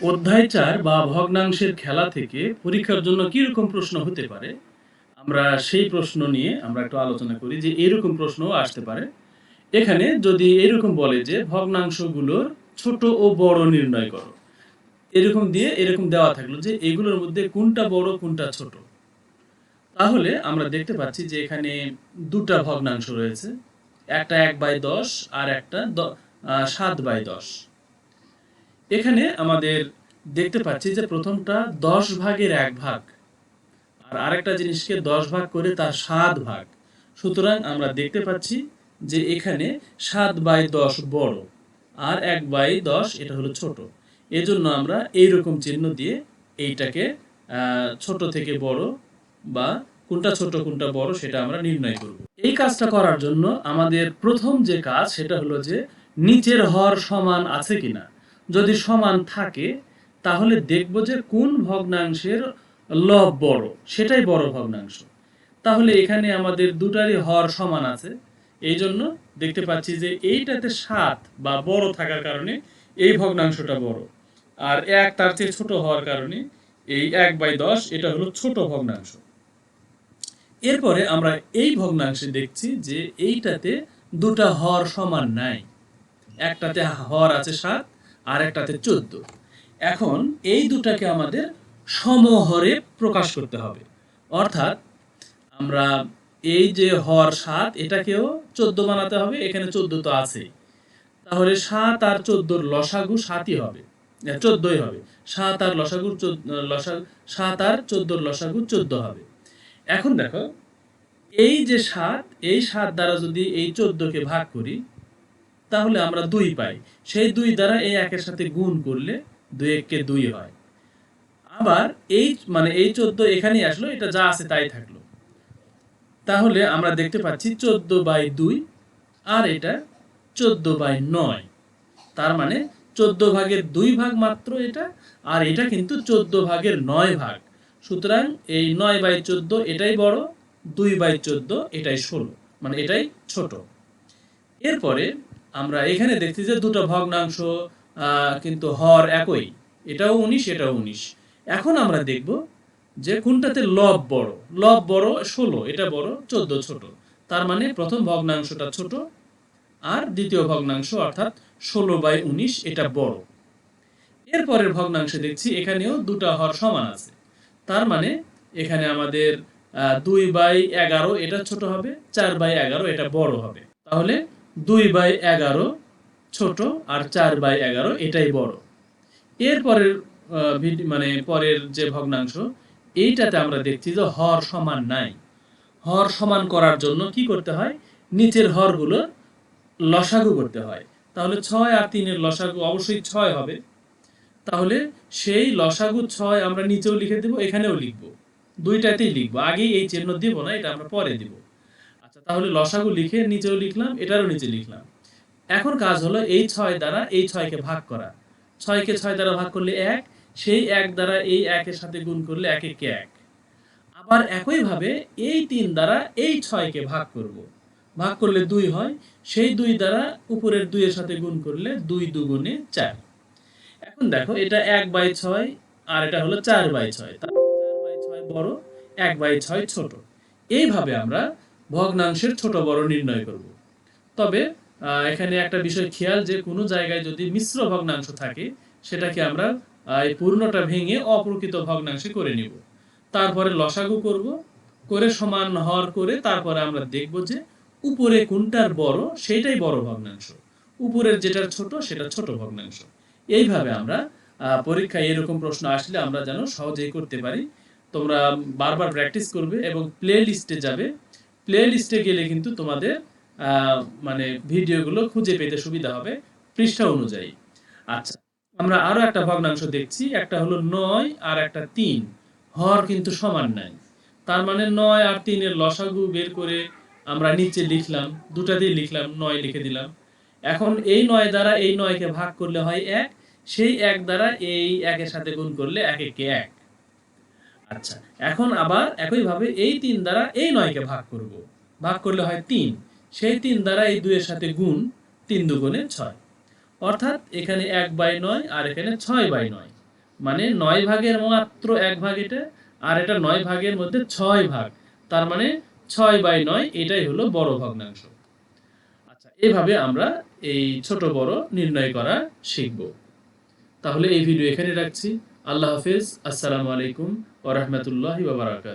অধ্যায় চার বা ভগ্নাংশের খেলা থেকে পরীক্ষার জন্য কীরকম প্রশ্ন হতে পারে? আমরা সেই প্রশ্ন নিয়ে আমরা একটু আলোচনা করি যে এরকম প্রশ্নও আসতে পারে। এখানে যদি এরকম বলে যে ভগ্নাংশগুলোর ছোট ও বড় নির্ণয় করো, এরকম দিয়ে এরকম দেওয়া থাকল যে এগুলোর মধ্যে কোনটা বড়, কোনটা ছোট। তাহলে আমরা দেখতে পাচ্ছি যে এখানে দুটা ভগ্নাংশ রয়েছে, একটা এক বাই দশ আর একটা সাত বাই দশ। এখানে আমাদের দেখতে পাচ্ছি যে প্রথমটা দশ ভাগের এক ভাগ। আর আরেকটা জিনিসকে দশ ভাগ করে তার সাত ভাগ। সুতরাং আমরা দেখতে পাচ্ছি যে এখানে সাত বাই দশ বড়, আর এক বাই দশ এটা হলো ছোট। এজন্য আমরা এই রকম চিহ্ন দিয়ে এইটাকে ছোট থেকে বড় বা কোনটা ছোট, কোনটা বড় সেটা আমরা নির্ণয় করব। এই কাজটা করার জন্য আমাদের প্রথম যে কাজ সেটা হলো যে নিচের হর সমান আছে কিনা। যদি সমান থাকে, তাহলে দেখব যে কোন ভগ্নাংশের লব বড়, সেটাই বড় ভগ্নাংশ। তাহলে এখানে আমাদের দুটারই হর সমান আছে। এই জন্য দেখতে পাচ্ছি যে এইটাতে সাত বা বড় থাকার কারণে এই ভগ্নাংশটা বড়। আর এক তার চেয়ে ছোট হওয়ার কারণে এই এক বাই দশ, এটা হলো ছোট ভগ্নাংশ। এরপরে আমরা এই ভগ্নাংশে দেখছি যে এইটাতে দুটা হর সমান নাই। একটাতে হর আছে সাত আর একটাতে চোদ্দ। এখন এই দুটাকে আমাদের সমহরে প্রকাশ করতে হবে। অর্থাৎ আমরা এই যে হর সাত, এটাকেও চোদ্দ বানাতে হবে, এখানে চোদ্দ তো আছেই তাহলে সাত আর চোদ্দোর লসাগু সাতই হবে। চোদ্দই হবে। সাত আর লসাগু লসা সাত আর চোদ্দোর লসাগু চোদ্দ হবে। এখন দেখো, এই যে সাত, এই সাত দ্বারা যদি এই চোদ্দকে ভাগ করি তাহলে আমরা দুই পাই। সেই দুই দ্বারা এই একের সাথে গুণ করলে দুই এককে দুই হয়। আবার এই মানে এই চোদ্দ এখানেই আসলো, এটা যা আছে তাই থাকল। তাহলে আমরা দেখতে পাচ্ছি চোদ্দ বাই দুই, আর এটা চোদ্দ বাই নয়। তার মানে চোদ্দ ভাগের দুই ভাগ মাত্র এটা, আর এটা কিন্তু চোদ্দ ভাগের নয় ভাগ। সুতরাং এই নয় বাই চোদ্দ এটাই বড়, দুই বাই চোদ্দ এটাই ষোলো মানে এটাই ছোট। এরপরে আমরা এখানে দেখছি যে দুটো ভগ্নাংশ কিন্তু হর একই। এটাও উনিশ এটাও উনিশ। এখন আমরা দেখব যে কোনটাতে লব বড়। লব বড় ষোলো, এটা বড় চোদ্দ ছোট। তার মানে প্রথম ভগ্নাংশটা ছোট আর দ্বিতীয় ভগ্নাংশ অর্থাৎ ষোলো বাই উনিশ, এটা বড়। এরপরের ভগ্নাংশে দেখছি এখানেও দুটা হর সমান আছে। তার মানে এখানে আমাদের দুই বাই এগারো, এটা ছোট হবে, চার বাই এগারো, এটা বড় হবে। তাহলে দুই বাই এগারো ছোট আর চার বাই এগারো এটাই বড়। এরপরের আহ, মানে পরের যে ভগ্নাংশ এইটাতে আমরা দেখছি যে হর সমান নাই। হর সমান করার জন্য কি করতে হয়? নিচের হরগুলো লসাগু করতে হয়। তাহলে ছয় আর তিনের লসাগু অবশ্যই ছয় হবে। তাহলে সেই লসাগু ছয় আমরা নিচেও লিখে দেব এখানেও লিখব। দুইটাতেই লিখব। আগেই এই চিহ্ন দিব না এটা আমরা পরে দিব। আচ্ছা তাহলে লসাগু লিখে নিচেও লিখলাম, এটারও নিচে লিখলাম। এখন কাজ হলো এই ছয় দ্বারা এই ছয়কে ভাগ করা। ছয়কে ছয় দ্বারা ভাগ করলে এক, সেই এক দ্বারা এই একের সাথে গুণ করলে এক একে এক? আবার একইভাবে এই তিন দ্বারা এই ছয়কে ভাগ করব। ভাগ করলে দুই হয়, সেই দুই দ্বারা উপরের দুইয়ের সাথে গুণ করলে দুই দুগুণে চার। এখন দেখো, এটা এক বাই ছয়, আর এটা হলো চার বাই ছয়। চার বাই ছয় বড়, এক বাই ছয় ছোট। এইভাবে আমরা ভগ্নাংশের ছোট বড় নির্ণয় করব। তবে এখানে একটা বিষয় খেয়াল যে কোনো জায়গায় যদি মিশ্র ভগ্নাংশ থাকে, সেটাকে আমরা এই পূর্ণটা ভেঙে অপ্রকৃত ভগ্নাংশে করে নিব। তারপরে লসাগু করব, করে সমান হর করে তারপরে আমরা দেখব যে উপরে কোনটার বড় সেটাই বড় ভগ্নাংশ। উপরের যেটা ছোট, সেটা ছোট ভগ্নাংশ। এইভাবে আমরা পরীক্ষায় এরকম প্রশ্ন আসলে আমরা যেন সহজেই করতে পারি। তোমরা বারবার প্র্যাকটিস করবে এবং প্লে লিস্টে যাবে। প্লে লিস্টে গেলে কিন্তু তোমাদের মানে ভিডিওগুলো খুঁজে পেতে সুবিধা হবে পৃষ্ঠা অনুযায়ী। আচ্ছা আমরা আরও একটা ভগ্নাংশ দেখছি, একটা হলো নয় আর একটা তিন। হর কিন্তু সমান নাই। তার মানে নয় আর তিনের লসাগু বের করে আমরা নিচে লিখলাম দুটাতেই লিখলাম, নয় লিখে দিলাম। এখন এই নয় দ্বারা এই নয়কে ভাগ করলে হয় এক, সেই এক দ্বারা এই একের সাথে গুণ করলে এক একে এক। আচ্ছা এখন আবার একইভাবে এই তিন দ্বারা এই নয়কে ভাগ করব। ভাগ করলে হয় তিন। সেই তিন দ্বারা এই দুইয়ের সাথে গুণ তিন দুগুণে ছয়। অর্থাৎ এখানে এক বাই নয় আর এখানে ছয় বাই নয়। মানে নয় ভাগের মাত্র এক ভাগ এটা, আর এটা নয় ভাগের মধ্যে ছয় ভাগ। তার মানে ছয় বাই নয়, এটাই হলো বড় ভগ্নাংশ। আচ্ছা এভাবে আমরা এই ছোট বড় নির্ণয় করা শিখব। তাহলে এই ভিডিও এখানে রাখছি। আল্লাহ হাফিজ। আসসালামু আলাইকুম। ওরহমতুল্লাহি বাবারাকাত